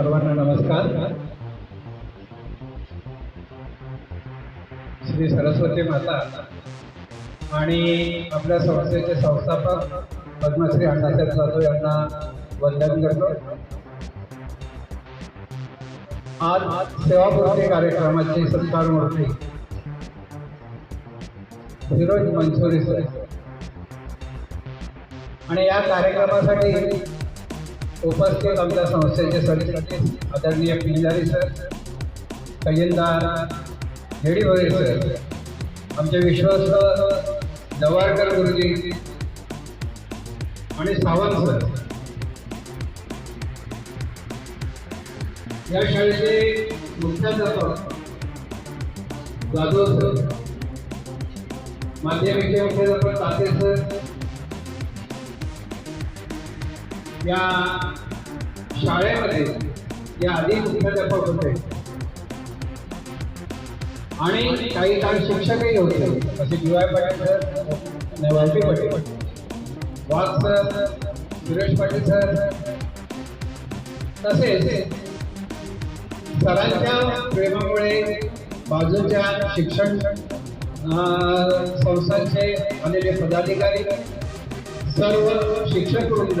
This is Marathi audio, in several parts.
सर्वांना नमस्कार. श्री सरस्वती माता आणि आपल्या संस्थेचे संस्थापक पद्मश्री अण्णासाहेब जाधव यांना वंदन करतो. आज सेवापूर्ती कार्यक्रमाची सत्कार मूर्ती फिरोज मंचुरी सर. आणि या कार्यक्रमासाठी उपस्थित आमच्या संस्थेचे सरचिटणीस आदरणीय पिंजारी सर खजिनदार हेडीवरे सर आमचे विश्वस्त जवारकर गुरुजी आणि सावंत सर. या शाळेचे मुख्याध्यापक जाधव सर माध्यमिक मुख्याध्यापक ताते सर या शाळेमध्ये या आधी मुख्याध्यापक होते आणि काही काळ शिक्षकही होते असे डी वाय पाटील सर नेवाळजी पाटील. वाघ सर सुरेश पाटील सर तसेच सरांच्या प्रेमामुळे बाजूच्या शिक्षण संस्थांचे आलेले पदाधिकारी सर्व शिक्षक वृंद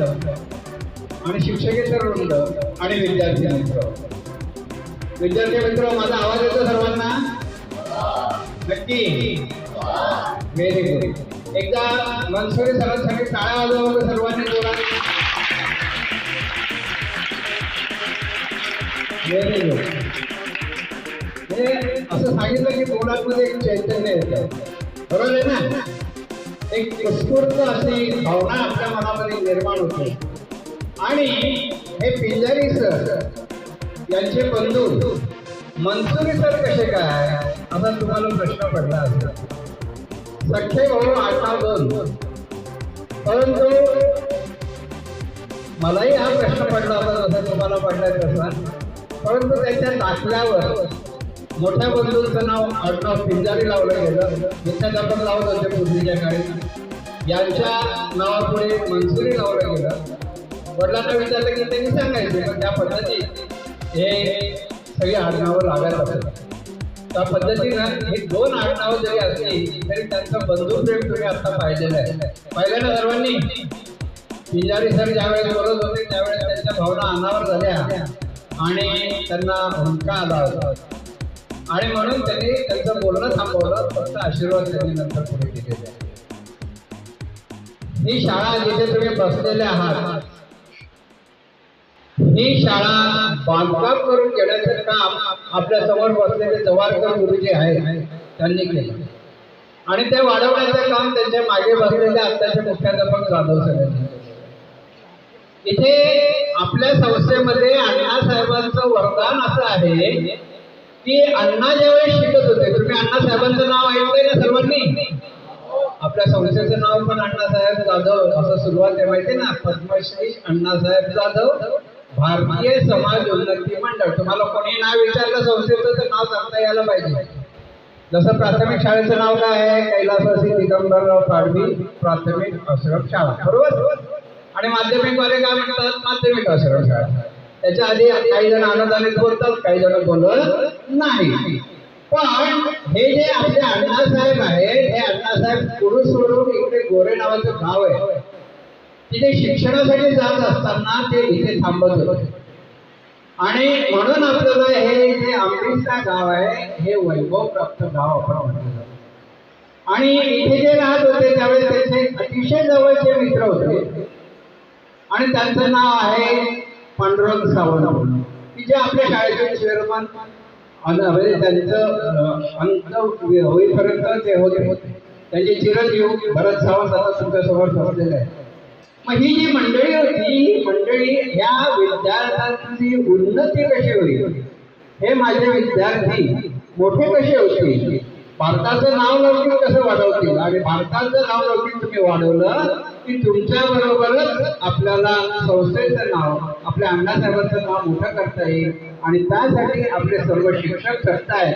आणि शिक्षकेतर वृंद आणि विद्यार्थी मित्र. विद्यार्थी मित्र माझा आवाज येतो सर्वांना? नक्की. व्हेरी गुड एकदा मनसुरी सरांसाठी टाळ्या वाजवतो सर्वांनी बोला व्हेरी गुड हे असं सांगितलं की तोंडामध्ये एक चैतन्य येतं. बरोबर आहे ना? एक उत्स्फूर्त अशी भावना आपल्या मनामध्ये निर्माण होते. आणि हे पिंजारी सर यांचे बंधू मनसुरी सर कसे काय? असा तुम्हाला प्रश्न पडला असेल. सख्खे भाऊ आठा दोन परंतु मलाही हा प्रश्न पडला होता जसा तुम्हाला पडलाय तसा. परंतु त्यांच्या दाखल्यावर मोठ्या बंधूंचं नाव आडनाव पिंजारी लावलं गेलं. आपण लावत होते पूर्वीच्या काळी. यांच्या नावापुढे मनसुरी लावलं गेलं. वडिलांना विचारलं की त्यांनी सांगायचे पण त्या पद्धती हे सगळी आडनावं लागत असतात त्या पद्धतीनं हे दोन आडनावं जरी असली तरी त्यांचं बंधुप्रेम तुम्ही आता पाहिलेलं आहे. पाहिलं ना सर्वांनी? पिंजारी सर ज्यावेळेस बोलत होते त्यावेळेस त्यांच्या भावना अनावर झाल्या आणि त्यांना हुंका आला होता. आणि म्हणून त्यांनी त्यांचं बोलणं थांबवलं फक्त आशीर्वाद त्यांनी नंतर पुढे केलेले ही शाळा जिथे तुम्ही बसलेले आहात ही शाळा बांधकाम करून घेण्याचं काम आपल्यासमोर बसलेले जवाहरकर गुरुजी आहेत त्यांनी केलं. आणि ते वाढवण्याचं काम त्यांच्या मागे बसलेले आत्ताचे मुख्याध्यापक जाधव सर इथे आपल्या संस्थेमध्ये अण्णासाहेबांचं वरदान असं आहे की अण्णा ज्यावेळेस शिकत होते तुम्ही अण्णासाहेबांचं नाव ऐकलंय ना सर्वांनी? आपल्या संस्थेचं नाव पण अण्णासाहेब जाधव असं सुरुवात आहे माहिती ना? पद्मश्री अण्णासाहेब जाधव. भारतीय समाज उन्नती मंडळ तुम्हाला कोणी नाव विचारलं संस्थेचं तर नाव सांगता यायला पाहिजे. जसं प्राथमिक शाळेचं नाव काय आहे? कैलासवासी दिगंबरराव पाडवी प्राथमिक आश्रम शाळा. बरोबर? आणि माध्यमिकवाले काय म्हणतात? माध्यमिक आश्रम शाळा. त्याच्या आधी काही जण आनंदाने बोलतात काही जण बोलत नाही. पण हे जे आपले अण्णासाहेब आहेत हे अण्णासाहेब पुरुष सोडून इकडे गोरे नावाचं गाव आहे. तिथे शिक्षणासाठी जात असताना ते इथे थांबत होते. आणि म्हणून आपल्याला हे जे आंबेस्ता गाव आहे हे वैभव प्राप्त गाव आपण म्हटलं आणि इथे जे राहत होते त्यावेळेस त्यांचे अतिशय जवळचे मित्र होते. आणि त्यांचं नाव आहे पांडुरंग सावंत की जे आपल्या शाळेचे चेअरमन म्हणजे त्यांचं अंत होईपर्यंत ते होते. त्यांचे चिरंजीव भरत सावंत आता तुमच्यासमोर बसलेले आहे मग ही जी मंडळी होती मंडळी ह्या विद्यार्थ्यांची उन्नती कशी होईल? हे माझे विद्यार्थी मोठे कसे होतील? भारताचं नाव लौकिक कसं वाढवतील? आणि भारताचं नाव लौकिक तुम्ही वाढवलं की तुमच्या बरोबरच आपल्याला संस्थेचं नाव आपल्या अण्णासाहेबांचं नाव मोठं करता येईल. आणि त्यासाठी आपले सर्व शिक्षक करतायत